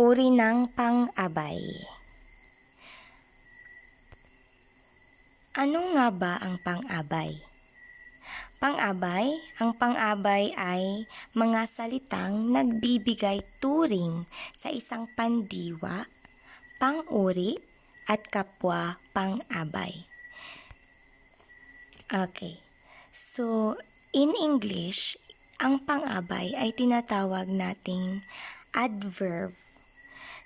Uri ng pang-abay. Ano nga ba ang pang-abay? Pang-abay, ang pang-abay ay mga salitang nagbibigay turing sa isang pandiwa, pang-uri, at kapwa pang-abay. Okay. So, in English, ang pang-abay ay tinatawag nating adverb.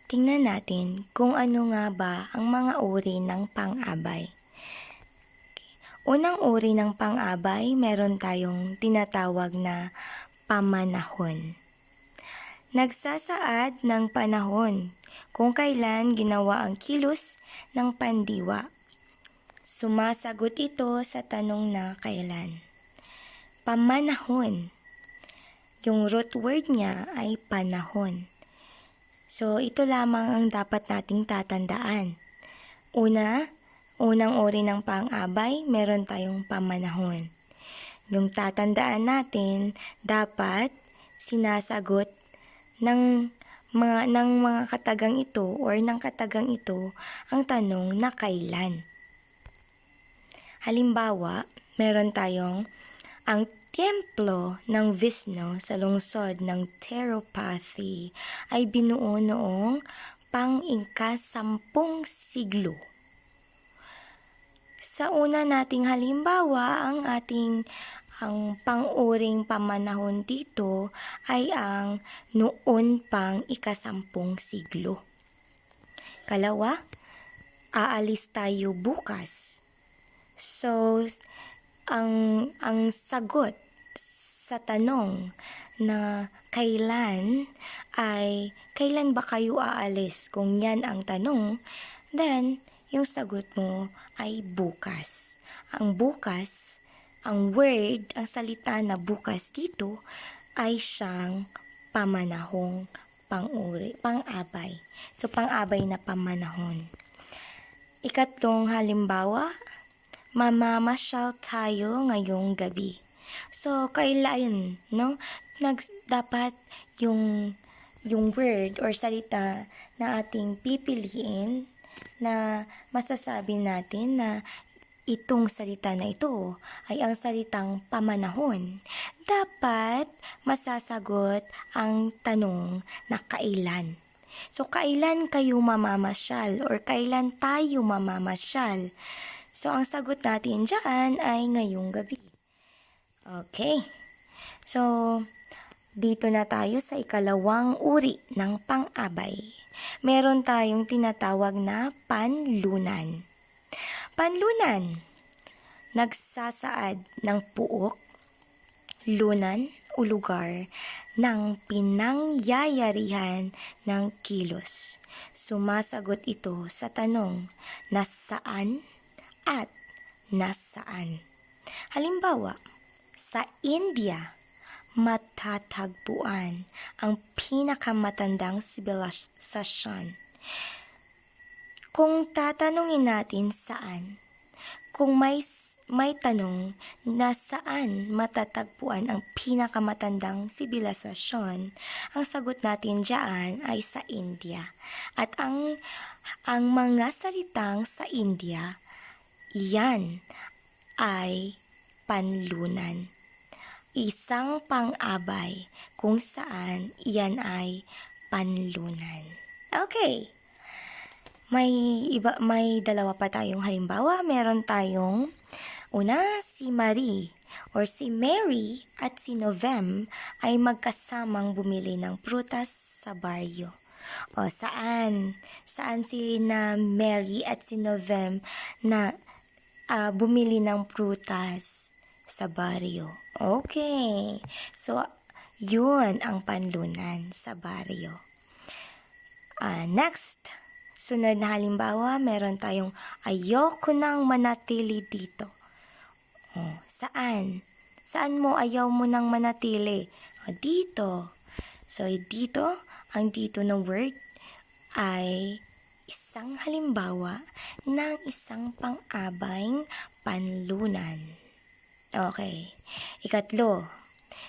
Tingnan natin kung ano nga ba ang mga uri ng pang-abay. Unang uri ng pang-abay, meron tayong tinatawag na pamanahon. Nagsasaad ng panahon kung kailan ginawa ang kilos ng pandiwa. Sumasagot ito sa tanong na kailan. Pamanahon. Yung root word niya ay panahon. So, ito lamang ang dapat nating tatandaan. Una, unang uri ng pang-abay, meron tayong pamanahon. Yung tatandaan natin, dapat sinasagot ng mga ng mga katagang ito or ng katagang ito ang tanong na kailan. Halimbawa, meron tayong ang templo ng Vishnu sa lungsod ng Tirupati ay binuo noong pang-ikasampung siglo. Sa una nating halimbawa, ang ating ang pang-uring pamanahon dito ay ang noon pang ikasampung siglo. Kalawa, aalis tayo bukas. So, ang ang sagot sa tanong na kailan ay kailan ba kayo aalis? Kung yan ang tanong then yung sagot mo ay bukas. Ang bukas ang word ang salita na bukas dito ay siyang pamanahong panguri pang-abay. So pang-abay na pamanahon. Ikatlong halimbawa mamamasyal tayo ngayong gabi. So, kailan, no? Nag, dapat yung, yung word or salita na ating pipiliin na masasabi natin na itong salita na ito ay ang salitang pamanahon. Dapat masasagot ang tanong na kailan. So, kailan kayo mamamasyal or kailan tayo mamamasyal? So, ang sagot natin dyan ay ngayong gabi. Okay. So, dito na tayo sa ikalawang uri ng pang-abay. Meron tayong tinatawag na panlunan. Panlunan, nagsasaad ng puok, lunan o lugar ng pinangyayarihan ng kilos. Sumasagot ito sa tanong, nasaan at nasaan. Halimbawa, sa India, matatagpuan ang pinakamatandang sibilisasyon. Kung tatanungin natin saan, kung may may tanong na saan matatagpuan ang pinakamatandang sibilisasyon, ang sagot natin diyan ay sa India. At ang ang mga salitang sa India Iyan ay panlunan. Isang pang-abay kung saan iyan ay panlunan. Okay. May iba may dalawa pa tayong halimbawa. Meron tayong una si Marie or si Mary at si Novem ay magkasamang bumili ng prutas sa baryo. O saan? Saan si na Mary at si Novem na uh, bumili ng prutas sa baryo. Okay. So, yun ang panlunan sa baryo. Uh, next, sunod na halimbawa, meron tayong ayoko nang manatili dito. Oh, saan? Saan mo ayaw mo nang manatili? Oh, dito. So, dito, ang dito na word ay isang halimbawa ng isang pang-abayng panlunan. Okay. Ikatlo.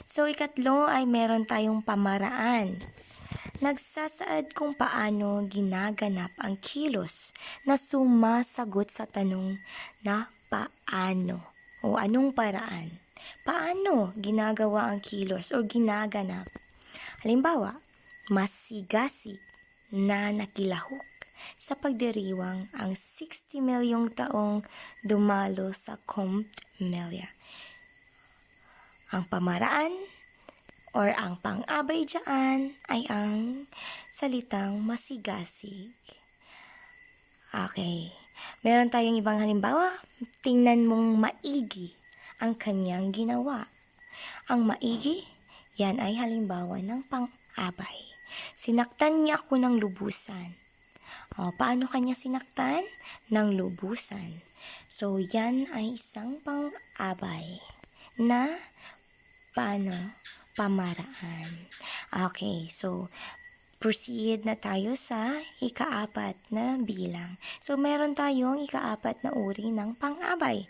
So, ikatlo ay meron tayong pamaraan nagsasaad kung paano ginaganap ang kilos na sumasagot sa tanong na paano o anong paraan. Paano ginagawa ang kilos o ginaganap? Halimbawa, masigasig na nakilahok sa pagdiriwang ang 60 milyong taong dumalo sa Comte Melia. Ang pamaraan or ang pang-abay dyan ay ang salitang masigasig. Okay. Meron tayong ibang halimbawa. Tingnan mong maigi ang kanyang ginawa. Ang maigi, yan ay halimbawa ng pang-abay. Sinaktan niya ako ng lubusan. O, paano kanya sinaktan? Ng lubusan. So, yan ay isang pang-abay na paano pamaraan. Okay, so proceed na tayo sa ikaapat na bilang. So meron tayong ikaapat na uri ng pang-abay.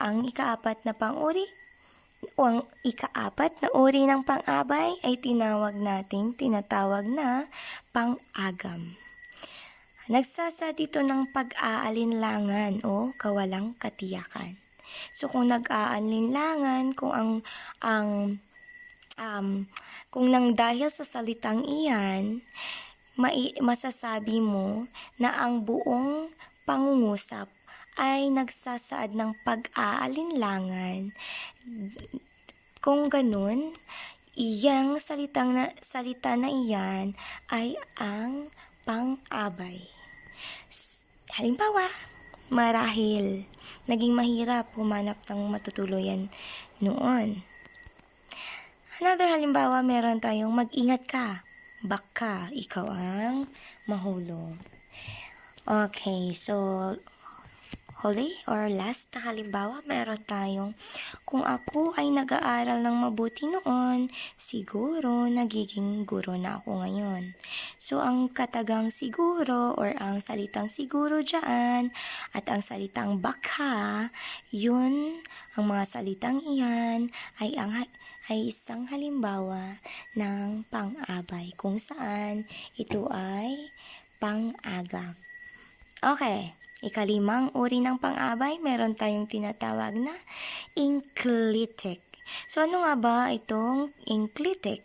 Ang ikaapat na pang-uri o ang ikaapat na uri ng pang-abay ay tinawag nating tinatawag na pang-agam. Nagsasa dito ng pag-aalinlangan o kawalang katiyakan. So kung nag-aalinlangan, kung ang ang um, kung nang dahil sa salitang iyan, mai- masasabi mo na ang buong pangungusap ay nagsasaad ng pag-aalinlangan. Kung ganun, iyang salitang na, salita na iyan ay ang pang-abay. Halimbawa, marahil naging mahirap humanap ng matutuluyan noon. Another halimbawa, meron tayong mag-ingat ka. Baka ikaw ang mahulog. Okay, so huli or last na halimbawa, meron tayong kung ako ay nag-aaral ng mabuti noon, siguro nagiging guro na ako ngayon. So, ang katagang siguro or ang salitang siguro dyan at ang salitang baka, yun, ang mga salitang iyan ay ang ay isang halimbawa ng pang-abay kung saan ito ay pang-agam. Okay, ikalimang uri ng pang-abay, meron tayong tinatawag na inclitic. So ano nga ba itong inclitic?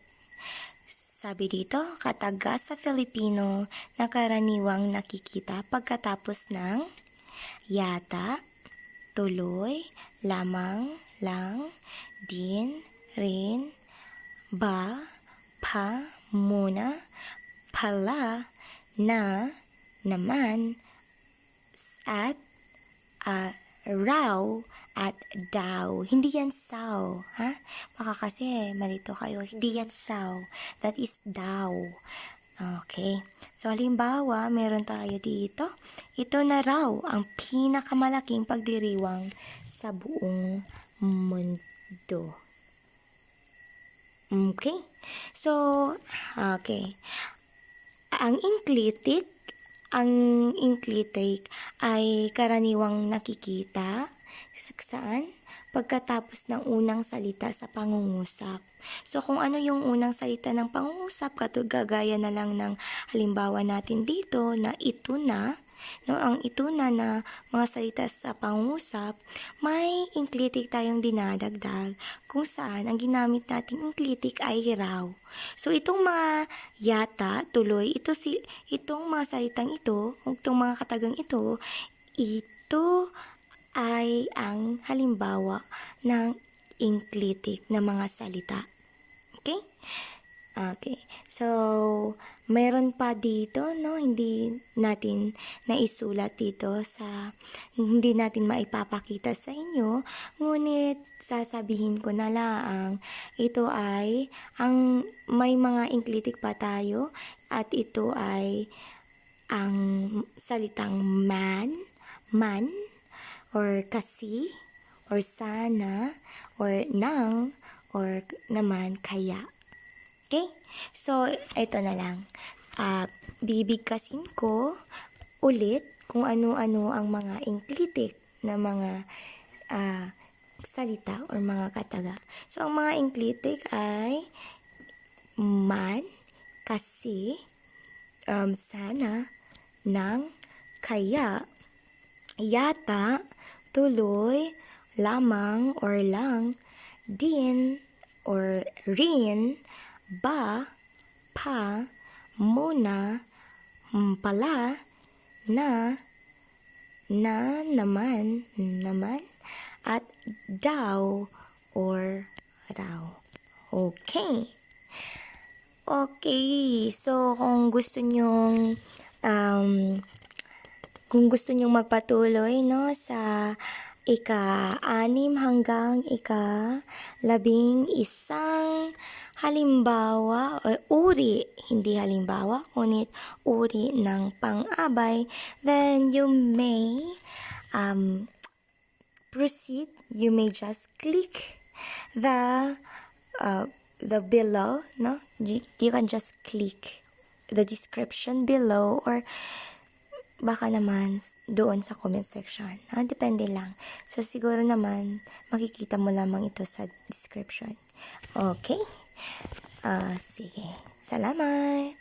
Sabi dito, kataga sa Filipino na karaniwang nakikita pagkatapos ng yata, tuloy, lamang, lang, din, rin, ba, pa, muna, pala, na, naman, at, ah, raw, at daw. Hindi yan saw, ha? Baka kasi malito kayo. Hindi yan saw. That is daw. Okay. So, halimbawa, meron tayo dito. Ito na raw ang pinakamalaking pagdiriwang sa buong mundo. Okay? So, okay. Ang inclitic, ang inclitic ay karaniwang nakikita sa- saan? Pagkatapos ng unang salita sa pangungusap. So, kung ano yung unang salita ng pangungusap, katugagaya na lang ng halimbawa natin dito na ito na, no, ang ito na na mga salita sa pangungusap, may inclitic tayong dinadagdag kung saan ang ginamit nating inclitic ay raw. So, itong mga yata, tuloy, ito si, itong mga salitang ito, itong mga katagang ito, ito ay ang halimbawa ng inclitic na mga salita. Okay? Okay. So, meron pa dito, no? Hindi natin naisulat dito sa, hindi natin maipapakita sa inyo. Ngunit, sasabihin ko na lang, ito ay, ang may mga inclitic pa tayo, at ito ay, ang salitang man, man, or kasi, or sana, or nang, or naman kaya. Okay? So, ito na lang. Ah, bibigkasin ko ulit kung ano-ano ang mga inclitic na mga ah, salita or mga kataga. So, ang mga inclitic ay man, kasi, um, sana, ng, kaya, yata, tuloy, lamang or lang, din or rin, ba, pa, muna, pala, na, na, naman, naman, at daw or raw. Okay. Okay. So, kung gusto nyong um, kung gusto nyong magpatuloy no sa ika-anim hanggang ika-labing isang halimbawa o uri, hindi halimbawa, ngunit uri ng pang-abay, then you may um, proceed. You may just click the uh, the below, no? You, you can just click the description below or baka naman doon sa comment section. Ah, depende lang. So, siguro naman, makikita mo lamang ito sa description. Okay? Ah, sige. Salamat!